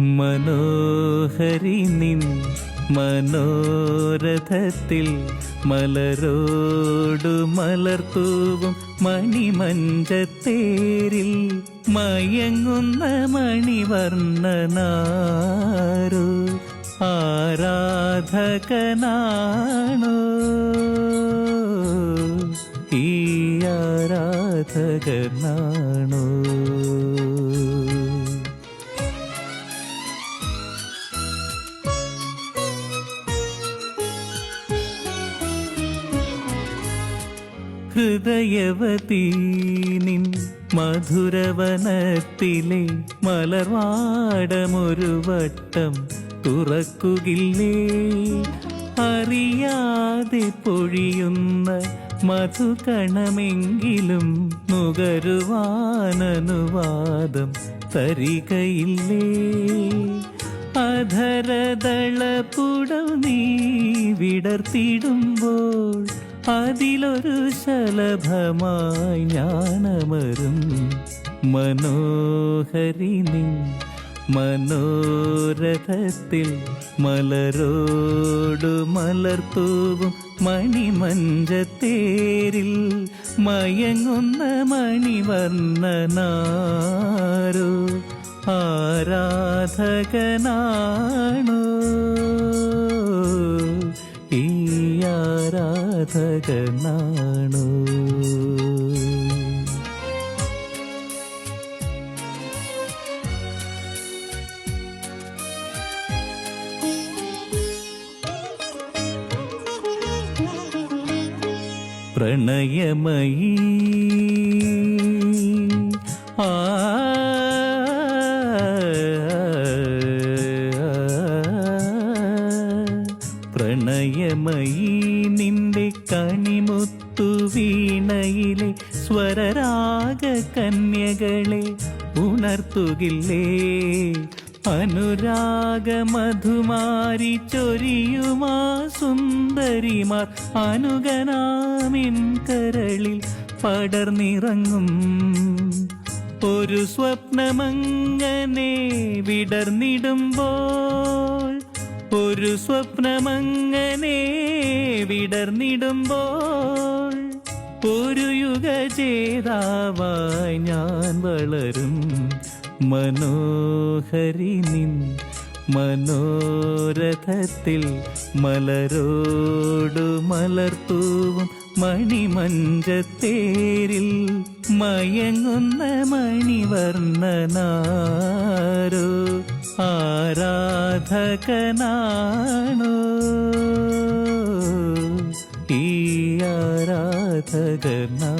മനോഹരി നിൻ മനോരഥത്തിൽ മലരോടു മലർത്തൂവും മണിമഞ്ചത്തേരിൽ മയങ്ങുന്ന മണിവർണനാരു ആരാധകനാണോ. ഈ ആരാധകനാണോ. ഹൃദയവതീ നിൻ മധുരവനത്തിലെ മലർവാടമൊരു വട്ടം തുറക്കുകില്ലേ? അറിയാതെ പൊഴിയുന്ന മധുകണമെങ്കിലും നുകരുവാനനുവാദം തരികയില്ലേ? അധരദളപുടം നീ വിടർത്തിടുമ്പോൾ അതിലൊരു ശലഭമായി ഞാനമരും മനോഹരി നിൻ മനോരഥത്തിൽ മലരോടു മലർത്തൂവും മണിമഞ്ചത്തേരിൽ മയങ്ങുന്ന മണിവർണനാരോ ആരാധകനാണോ? ആരാധകനാണോ പ്രണയമയീ ആ പ്രണയമയീ നിന്റെ കണിമുത്തു വീണയിലെ സ്വരരാഗ കന്യകളെ ഉണർത്തുകില്ലേ? അനുരാഗ മധുമാരി ചൊരിയുമാ സുന്ദരിമാർ അനുഗനാമിൻ കരളിൽ പടർന്നിറങ്ങും. ഒരു സ്വപ്നമങ്ങനെ വിടർന്നിടുമ്പോൾ ഒരു സ്വപ്നമങ്ങനെ വിടർന്നിടുമ്പോൾ ഒരു യുഗജേതാവായി ഞാൻ വളരും. മനോഹരി നിൻ മനോരഥത്തിൽ മലരോടു മലർത്തൂവും മണിമഞ്ചത്തേരിൽ മയങ്ങുന്ന മണിവർണനാരോ? ആരാധകനാണോ ഈ ആരാധകനാണോ